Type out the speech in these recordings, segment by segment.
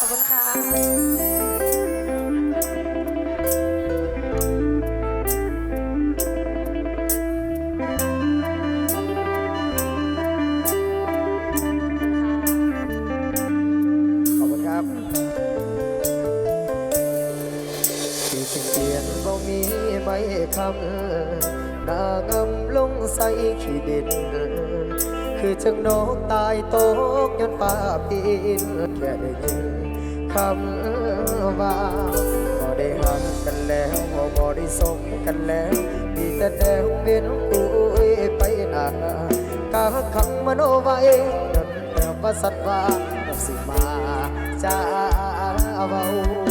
ขอบคุณค่ะขอบคุณครับที่สิเปลี่ยนบ่มีไม่คำนางำลงใส่ขี้ดิน คือจังนกตายตกยันฟ้าปีนแค่ได้ยิน คำว่าบ่ได้หักกันแล้วบ่บ่ได้สมกันแล้ว มีแต่แนวเวียนอุ้ยไปหน้ากาขังมโนไว้จนเดิมว่าสัตว่าสิมาจ้าเบา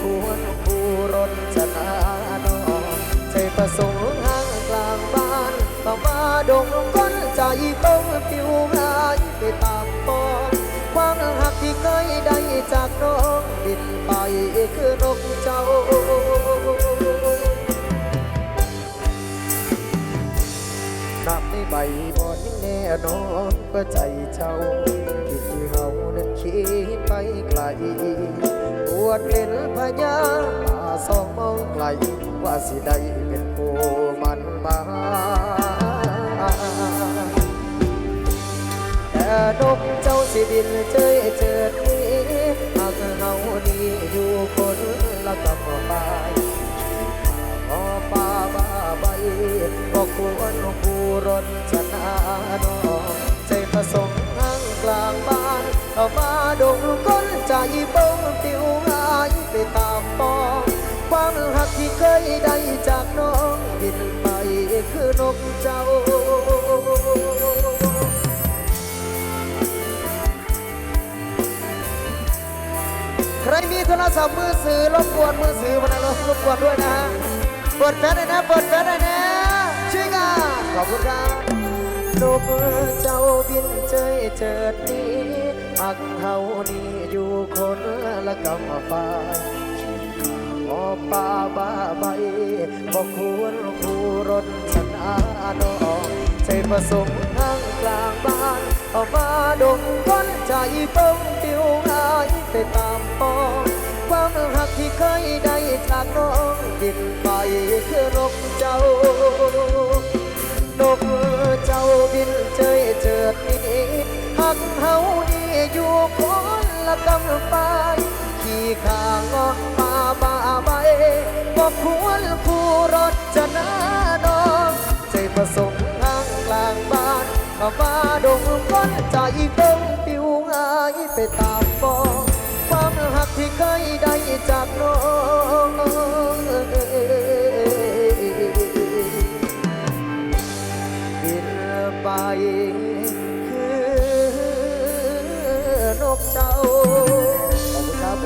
ควรผู้รนชนะนองใจประสงค์ห่างกลางบ้านต่องมาดงก้นใจคงปิวหายไปตามปองความหักที่เคยได้จากน้องบินไปคือนกเจ้าน้ำในใบบอนยังแน่นอนก็ใจเจ้าที่ที่เฮานั้นคิดไปไกล วดเป็นพญาตาสองมองไกล ว่าสิได้เป็นผู้มันมาแต่นกเจ้าสิบินเจยเจิดนี้หากเฮานี้อยู่คนละกับไปพอป่าบ้าใบก็ควรผู้รนชนะนองใจผสมห้างกลางบ้านเอามาดงก้น ใจเบิ้งปิวหายไปตามปองความหักที่เคยได้จากน้องบินไปคือนกเจ้าใครมีโทรศัพท์มือถือรบกวนมือถือมันนะรบกวนด้วยนะฮะเปิดแฟลชหน่อยนะเปิดแฟลชหน่อยนะช่วยกันขอบคุณครับ นกเจ้าบินเจยเจิดนี้อักเฮานี่อยู่คนละกำฟ้าขอป่าบ้าใบบอกควรผู้รนชนะนองใจประสงค์ทางกลางบ้านเอามาดมก้นใจเปิ้งปิวหายไปตาม กำปายขี่ข้างเงาะป่าบ้าใบบอกควรผู้รถจะนาดองใจผสมทางกลางบ้านมามาดงก้นใจเบิ้งปิวงายไปตามฟองความหักที่เคยได้จากน้อง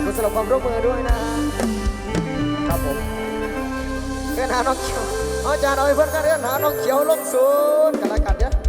อบคุณครับผมก็สำหรับความร่วมมือด้วยนะครับผมเรื่อนหาน้องเขียวอาจารย์เอาเพื่อนกันเรื่อนหาน้องเขียวลงศูนย์กันละกัน